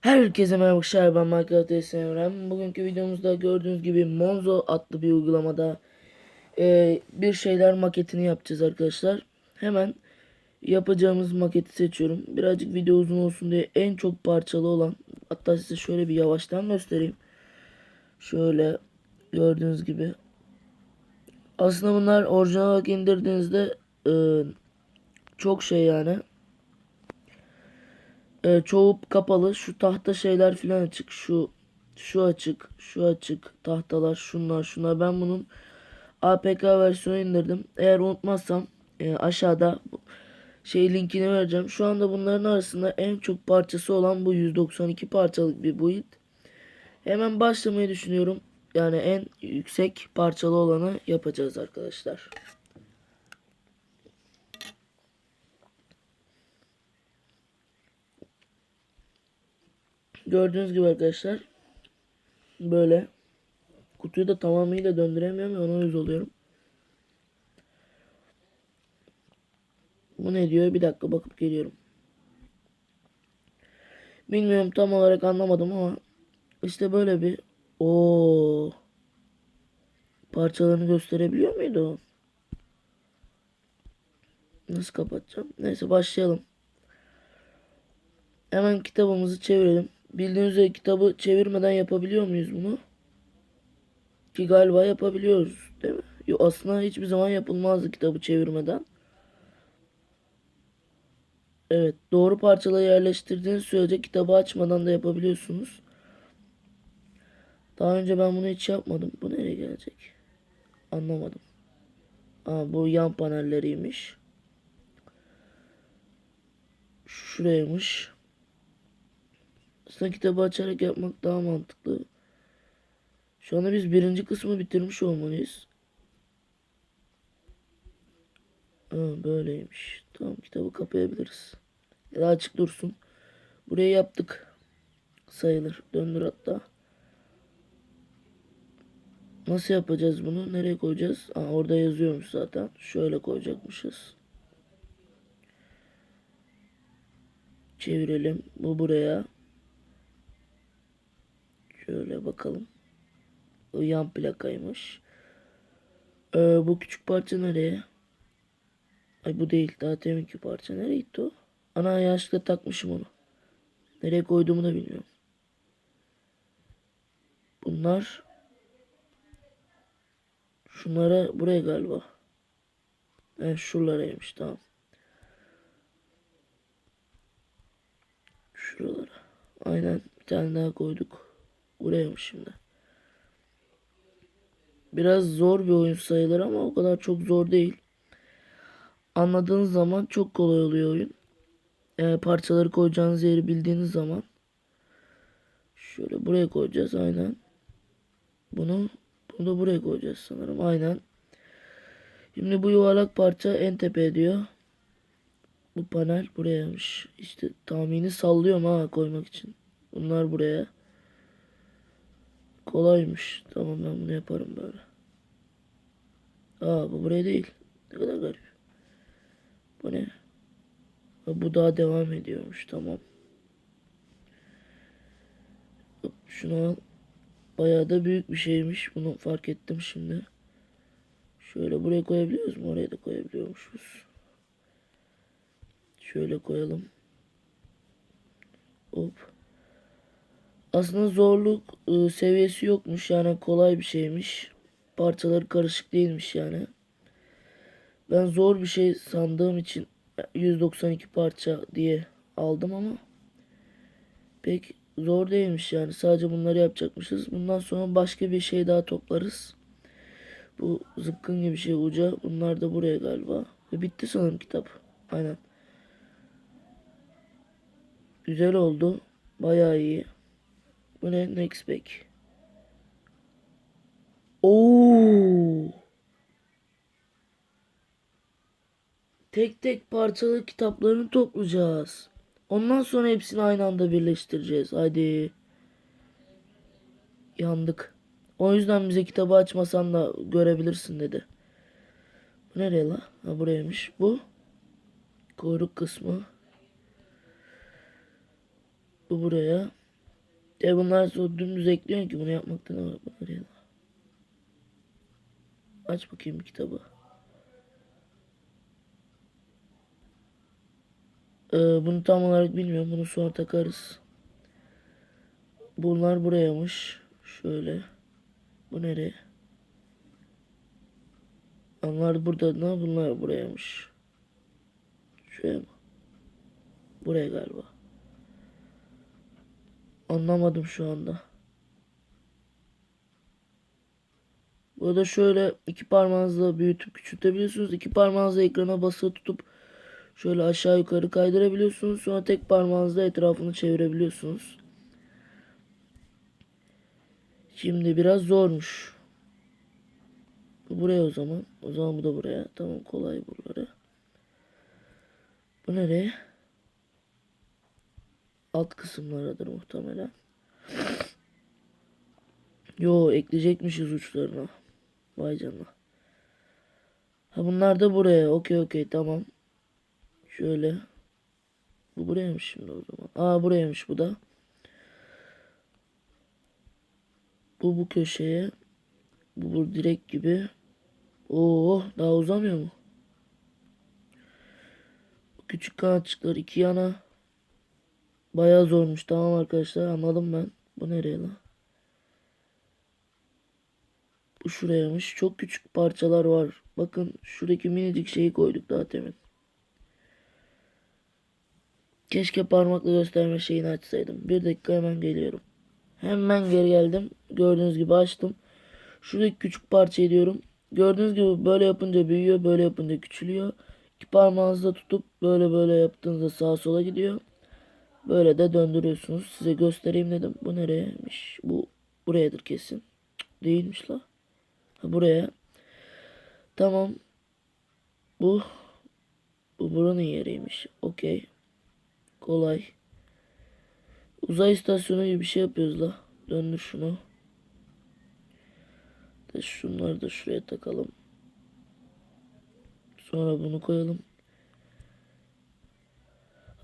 Herkese merhaba arkadaşlar ben Minecraft Emre. Bugünkü videomuzda gördüğünüz gibi Monzo adlı bir uygulamada e, bir şeyler maketini yapacağız arkadaşlar. Hemen yapacağımız maketi seçiyorum. Birazcık video uzun olsun diye en çok parçalı olan hatta size şöyle bir yavaştan göstereyim. Şöyle gördüğünüz gibi. Aslında bunlar orijinal olarak indirdiğinizde e, çok şey yani e, çoğu kapalı. Şu tahta şeyler filan açık. Şu şu açık, şu açık. Tahtalar, şunlar, şunlar. Ben bunun APK versiyonu indirdim. Eğer unutmazsam e, aşağıda şey linkini vereceğim. Şu anda bunların arasında en çok parçası olan bu 192 parçalık bir build. Hemen başlamayı düşünüyorum. Yani en yüksek parçalı olanı yapacağız arkadaşlar. Gördüğünüz gibi arkadaşlar böyle kutuyu da tamamıyla döndüremiyorum ve ona yüz oluyorum. Bu ne diyor? Bir dakika bakıp geliyorum. Bilmiyorum tam olarak anlamadım ama işte böyle bir o parçalarını gösterebiliyor muydu o? Nasıl kapatacağım? Neyse başlayalım. Hemen kitabımızı çevirelim. Bildiğiniz üzere kitabı çevirmeden yapabiliyor muyuz bunu? Ki galiba yapabiliyoruz değil mi? Yok aslında hiçbir zaman yapılmazdı kitabı çevirmeden. Evet doğru parçaları yerleştirdiğiniz sürece kitabı açmadan da yapabiliyorsunuz. Daha önce ben bunu hiç yapmadım. Bu nereye gelecek? Anlamadım. Aa, bu yan panelleriymiş. Şuraymış. Aslında kitabı açarak yapmak daha mantıklı. Şu anda biz birinci kısmı bitirmiş olmalıyız. Ha, böyleymiş. Tamam kitabı kapayabiliriz. Ya da açık dursun. Burayı yaptık. Sayılır. Döndür hatta. Nasıl yapacağız bunu? Nereye koyacağız? Aa, orada yazıyormuş zaten. Şöyle koyacakmışız. Çevirelim. Bu buraya. Şöyle bakalım. O yan plakaymış. Ee, bu küçük parça nereye? Ay bu değil. Daha teminki parça. Nereye gitti o? Ana yanlışlıkla takmışım onu. Nereye koyduğumu da bilmiyorum. Bunlar şunlara buraya galiba. Evet şuralaraymış tamam. Şuralara. Aynen bir tane daha koyduk. Burayaymış şimdi. Biraz zor bir oyun sayılır ama o kadar çok zor değil. Anladığınız zaman çok kolay oluyor oyun. Ee, parçaları koyacağınız yeri bildiğiniz zaman. Şöyle buraya koyacağız aynen. Bunu, bunu da buraya koyacağız sanırım aynen. Şimdi bu yuvarlak parça en tepe diyor. Bu panel burayaymış. İşte tahmini sallıyorum ha koymak için. Bunlar buraya. Kolaymış. Tamam ben bunu yaparım böyle. Aa bu buraya değil. Ne kadar garip. Bu ne? Ha, bu daha devam ediyormuş. Tamam. Şunu al. Bayağı da büyük bir şeymiş. Bunu fark ettim şimdi. Şöyle buraya koyabiliyoruz mu? Oraya da koyabiliyormuşuz. Şöyle koyalım. Hop. Aslında zorluk ıı, seviyesi yokmuş. Yani kolay bir şeymiş. Parçaları karışık değilmiş yani. Ben zor bir şey sandığım için 192 parça diye aldım ama pek zor değilmiş yani. Sadece bunları yapacakmışız. Bundan sonra başka bir şey daha toplarız. Bu zıpkın gibi şey uca. Bunlar da buraya galiba. Ve bitti sanırım kitap. Aynen. Güzel oldu. Bayağı iyi. Bu ne? Next back. Oo. Tek tek parçalı kitaplarını toplayacağız. Ondan sonra hepsini aynı anda birleştireceğiz. Haydi. Yandık. O yüzden bize kitabı açmasan da görebilirsin dedi. Bu nereye la? Ha buraymış. Bu. Kuyruk kısmı. Bu buraya. De bunlar sonra dümdüz ekliyorsun ki bunu yapmakta ne var bunlar ya. Aç bakayım kitabı. Ee, bunu tam olarak bilmiyorum. Bunu sonra takarız. Bunlar burayaymış. Şöyle. Bu nereye? Onlar burada. Ne bunlar burayaymış. Şuraya mı? Buraya galiba. Anlamadım şu anda. Burada şöyle iki parmağınızla büyütüp küçültebiliyorsunuz. İki parmağınızla ekrana basılı tutup şöyle aşağı yukarı kaydırabiliyorsunuz. Sonra tek parmağınızla etrafını çevirebiliyorsunuz. Şimdi biraz zormuş. Bu buraya o zaman. O zaman bu da buraya. Tamam kolay buraları. Bu nereye? Alt kısımlaradır muhtemelen. Yo ekleyecekmişiz uçlarına. Vay canına. Ha bunlar da buraya. Okey okey tamam. Şöyle. Bu buraymış şimdi o zaman. Aa buraymış bu da. Bu bu köşeye. Bu bu direk gibi. Oo daha uzamıyor mu? Küçük kanatçıklar iki yana. Bayağı zormuş. Tamam arkadaşlar anladım ben. Bu nereye lan? Bu şurayaymış. Çok küçük parçalar var. Bakın şuradaki minicik şeyi koyduk daha temin. Keşke parmakla gösterme şeyini açsaydım. Bir dakika hemen geliyorum. Hemen geri geldim. Gördüğünüz gibi açtım. Şuradaki küçük parçayı diyorum. Gördüğünüz gibi böyle yapınca büyüyor. Böyle yapınca küçülüyor. İki parmağınızla tutup böyle böyle yaptığınızda sağa sola gidiyor. Böyle de döndürüyorsunuz. Size göstereyim dedim. Bu nereymiş? Bu burayadır kesin. Değilmiş la. Ha, buraya. Tamam. Bu bu buranın yeriymiş. Okey. Kolay. Uzay istasyonu gibi bir şey yapıyoruz la. Döndür şunu. De şunları da şuraya takalım. Sonra bunu koyalım.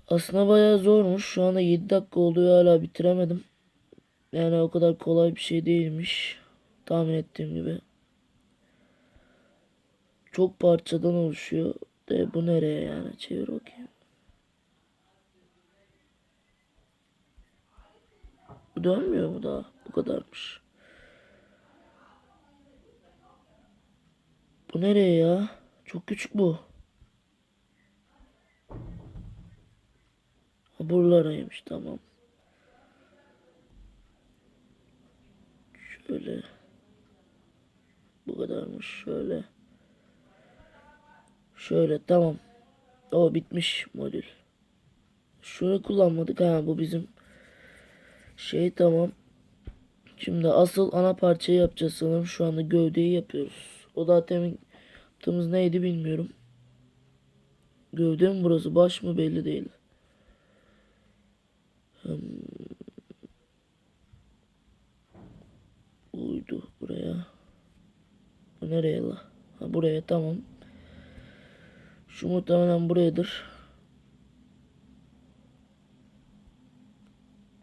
Aslında bayağı zormuş. Şu anda 7 dakika ve hala bitiremedim. Yani o kadar kolay bir şey değilmiş. Tahmin ettiğim gibi. Çok parçadan oluşuyor. De bu nereye yani? Çevir bakayım. Bu dönmüyor mu daha? Bu kadarmış. Bu nereye ya? Çok küçük bu. Buralaraymış tamam. Şöyle. Bu kadarmış şöyle. Şöyle tamam. O bitmiş modül. Şunu kullanmadık ha bu bizim şey tamam. Şimdi asıl ana parçayı yapacağız sanırım. Şu anda gövdeyi yapıyoruz. O da temin yaptığımız neydi bilmiyorum. Gövde mi burası baş mı belli değil. Uydu buraya. Bu nereye la? Ha buraya tamam. Şu muhtemelen burayadır.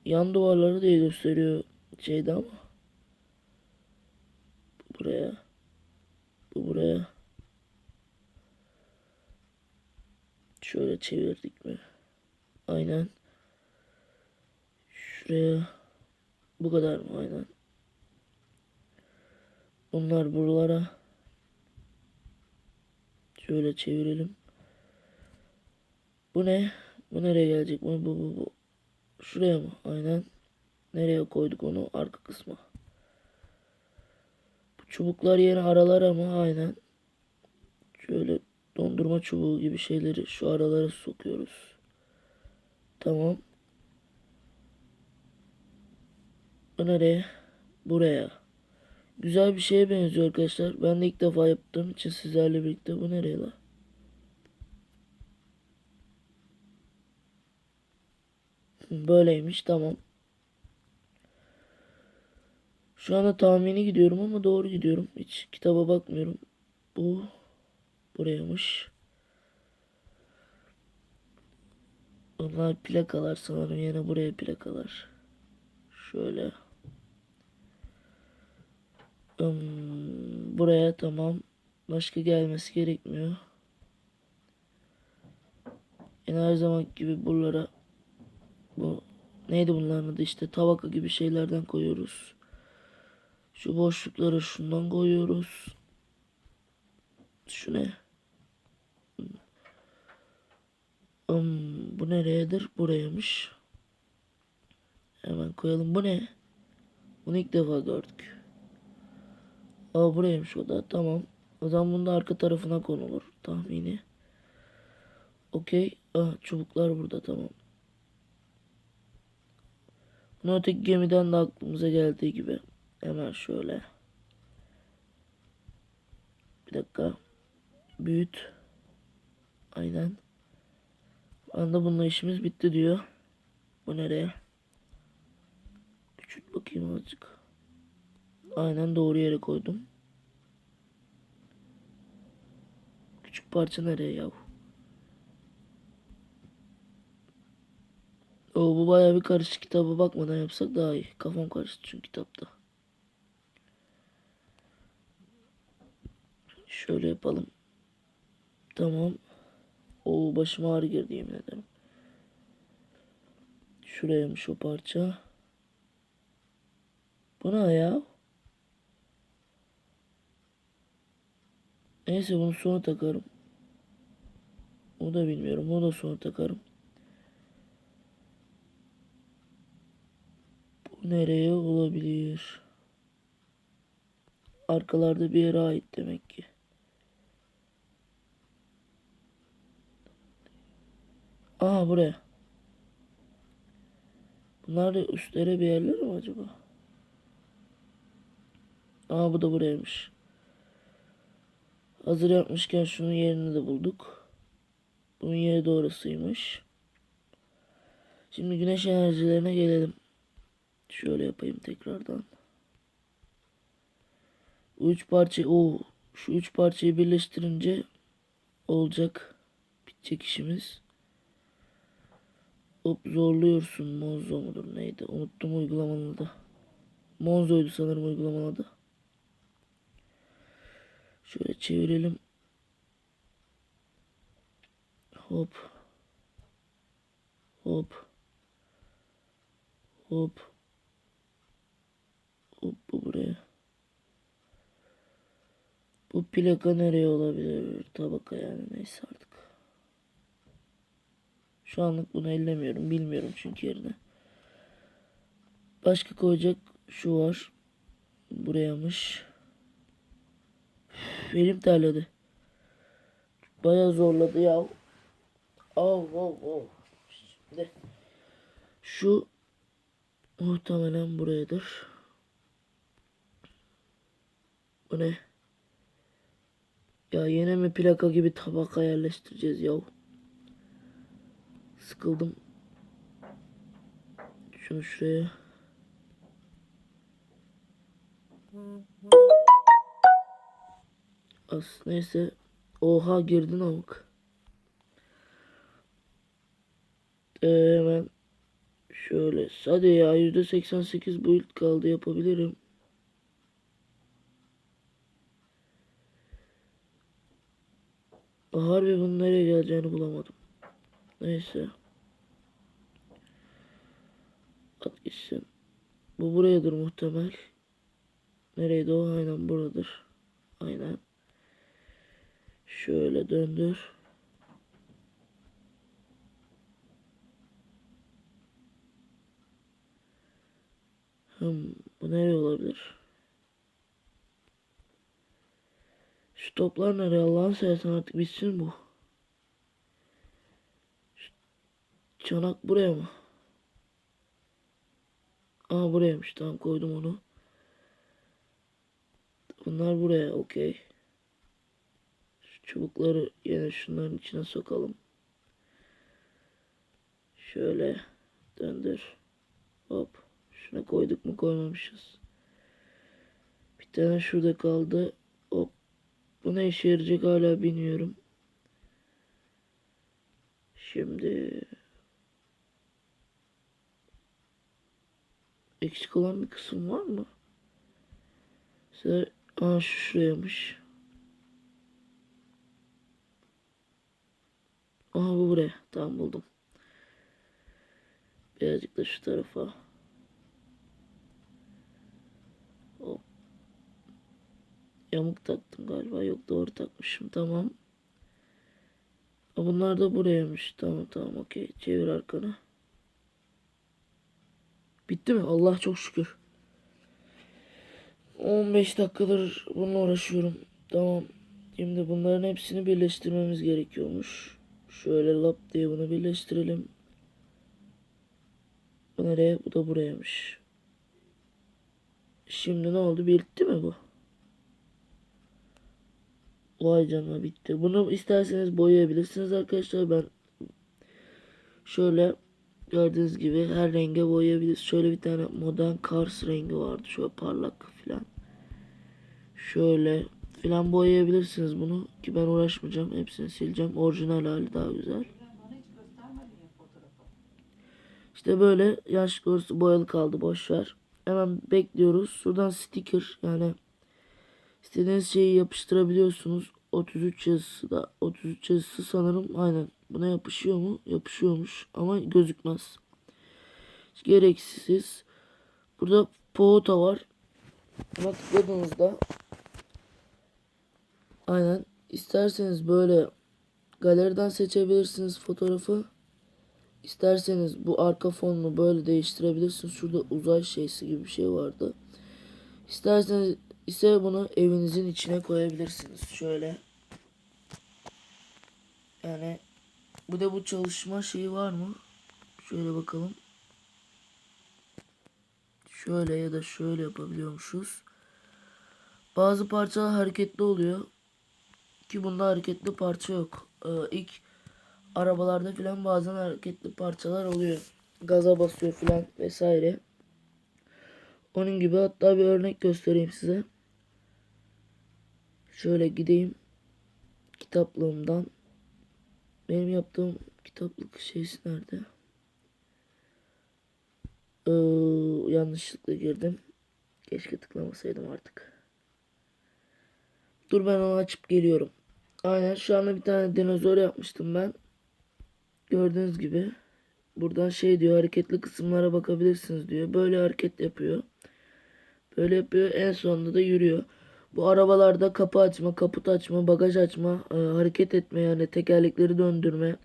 Yan duvarları diye gösteriyor şeyde ama. Bu buraya. Bu buraya. Şöyle çevirdik mi? Aynen. Şuraya. Bu kadar mı? Aynen. Bunlar buralara. Şöyle çevirelim. Bu ne? Bu nereye gelecek? Bu, bu, bu, bu. Şuraya mı? Aynen. Nereye koyduk onu? Arka kısma. Bu çubuklar yine aralara mı? Aynen. Şöyle dondurma çubuğu gibi şeyleri şu aralara sokuyoruz. Tamam. Bu nereye? Buraya. Güzel bir şeye benziyor arkadaşlar. Ben de ilk defa yaptığım için sizlerle birlikte bu nereye la? Böyleymiş tamam. Şu anda tahmini gidiyorum ama doğru gidiyorum. Hiç kitaba bakmıyorum. Bu buraymış. Onlar plakalar sanırım yine buraya plakalar. Şöyle. Hmm, buraya tamam. Başka gelmesi gerekmiyor. Yine her zaman gibi buralara bu neydi bunların adı işte tabaka gibi şeylerden koyuyoruz. Şu boşluklara şundan koyuyoruz. Şu ne? Hmm, bu nereyedir? Buraymış. Hemen koyalım. Bu ne? Bunu ilk defa gördük. Aa buraymış o da. Tamam. O zaman bunu da arka tarafına konulur. Tahmini. Okey. Ah çubuklar burada tamam. Bunu öteki gemiden de aklımıza geldiği gibi. Hemen şöyle. Bir dakika. Büyüt. Aynen. Anda bununla işimiz bitti diyor. Bu nereye? Küçült bakayım azıcık. Aynen doğru yere koydum. Küçük parça nereye yav? O bu bayağı bir karışık kitaba bakmadan yapsak daha iyi. Kafam karıştı çünkü kitapta. Şöyle yapalım. Tamam. O başıma ağrı girdi yemin ederim. Şurayaymış o parça. Bu ne ya? Neyse bunu sonra takarım. Onu da bilmiyorum. Onu da sonra takarım. Bu nereye olabilir? Arkalarda bir yere ait demek ki. Aa buraya. Bunlar da üstlere bir yerler mi acaba? Aa bu da buraymış. Hazır yapmışken şunun yerini de bulduk. Bunun yeri de orasıymış. Şimdi güneş enerjilerine gelelim. Şöyle yapayım tekrardan. Bu üç parça o şu üç parçayı birleştirince olacak. Bitecek işimiz. Hop zorluyorsun. Monzo mudur neydi? Unuttum uygulamanın adı. Monzo'ydu sanırım uygulamanın adı. Şöyle çevirelim. Hop. Hop. Hop. Hop bu buraya. Bu plaka nereye olabilir? Tabaka yani neyse artık. Şu anlık bunu ellemiyorum. Bilmiyorum çünkü yerine. Başka koyacak şu var. Burayaymış. Üf, Elim terledi. Bayağı zorladı ya. Oh, oh, oh. Şimdi şu muhtemelen burayadır. Bu ne? Ya yine mi plaka gibi tabaka yerleştireceğiz ya? Sıkıldım. Şunu şuraya. As neyse. Oha girdin amık. Ee, hemen şöyle. Hadi ya %88 build kaldı yapabilirim. Harbi bunun nereye geleceğini bulamadım. Neyse. At gitsin. Bu burayadır muhtemel. Nereydi o? Aynen buradır. Aynen. Şöyle döndür. Hmm, bu nereye olabilir? Şu toplar nereye Allah'ını seversen artık bitsin bu. Şu çanak buraya mı? Aa buraymış tamam koydum onu. Bunlar buraya okey. Çubukları yine şunların içine sokalım. Şöyle döndür. Hop. Şuna koyduk mu koymamışız. Bir tane şurada kaldı. Hop. Bu ne işe yarayacak hala bilmiyorum. Şimdi eksik olan bir kısım var mı? Mesela aa şu şuraymış. Aha bu buraya. Tamam buldum. Birazcık da şu tarafa. Hop. Yamuk taktım galiba. Yok doğru takmışım. Tamam. Bunlar da burayaymış. Tamam tamam okey. Çevir arkanı. Bitti mi? Allah çok şükür. 15 dakikadır bununla uğraşıyorum. Tamam. Şimdi bunların hepsini birleştirmemiz gerekiyormuş. Şöyle lap diye bunu birleştirelim. Bu nereye? Bu da burayaymış. Şimdi ne oldu? Bitti mi bu? Vay canına bitti. Bunu isterseniz boyayabilirsiniz arkadaşlar. Ben şöyle gördüğünüz gibi her renge boyayabiliriz. Şöyle bir tane modern Cars rengi vardı. Şöyle parlak filan. Şöyle filan boyayabilirsiniz bunu. Ki ben uğraşmayacağım. Hepsini sileceğim. Orijinal hali daha güzel. İşte böyle yaş doğrusu boyalı kaldı boş ver. Hemen bekliyoruz. Şuradan sticker yani istediğiniz şeyi yapıştırabiliyorsunuz. 33 yazısı da 33 yazısı sanırım aynen buna yapışıyor mu? Yapışıyormuş ama gözükmez. Hiç gereksiz. Burada Pohota var. Buna tıkladığınızda aynen isterseniz böyle galeriden seçebilirsiniz fotoğrafı. İsterseniz bu arka fonunu böyle değiştirebilirsiniz. Şurada uzay şeysi gibi bir şey vardı. İsterseniz ise bunu evinizin içine koyabilirsiniz. Şöyle. Yani bu da bu çalışma şeyi var mı? Şöyle bakalım. Şöyle ya da şöyle yapabiliyormuşuz. Bazı parçalar hareketli oluyor. Ki bunda hareketli parça yok. Ee, ilk arabalarda filan bazen hareketli parçalar oluyor. Gaza basıyor filan vesaire. Onun gibi hatta bir örnek göstereyim size. Şöyle gideyim kitaplığımdan. Benim yaptığım kitaplık şeysi nerede? Ee, yanlışlıkla girdim. Keşke tıklamasaydım artık. Dur ben onu açıp geliyorum. Aynen şu anda bir tane dinozor yapmıştım ben. Gördüğünüz gibi. Buradan şey diyor hareketli kısımlara bakabilirsiniz diyor. Böyle hareket yapıyor. Böyle yapıyor. En sonunda da yürüyor. Bu arabalarda kapı açma, kaput açma, bagaj açma, e, hareket etme yani tekerlekleri döndürme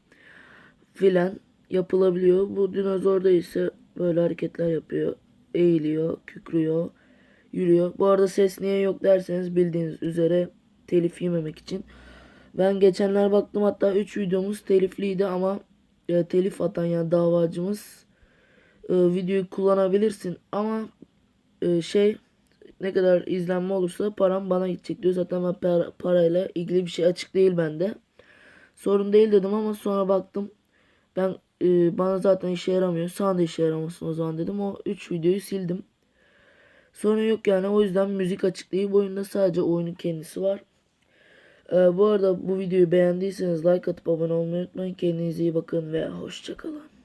filan yapılabiliyor. Bu dinozorda ise böyle hareketler yapıyor. Eğiliyor, kükrüyor, yürüyor. Bu arada ses niye yok derseniz bildiğiniz üzere telif yememek için. Ben geçenler baktım hatta 3 videomuz telifliydi ama e, telif atan yani davacımız e, videoyu kullanabilirsin ama e, şey ne kadar izlenme olursa param bana gidecek diyor. Zaten ben para- parayla ilgili bir şey açık değil bende. Sorun değil dedim ama sonra baktım ben e, bana zaten işe yaramıyor. Sana da işe yaramasın o zaman dedim. O 3 videoyu sildim. Sorun yok yani o yüzden müzik açık değil. Bu oyunda sadece oyunun kendisi var. Ee, bu arada bu videoyu beğendiyseniz like atıp abone olmayı unutmayın. Kendinize iyi bakın ve hoşçakalın.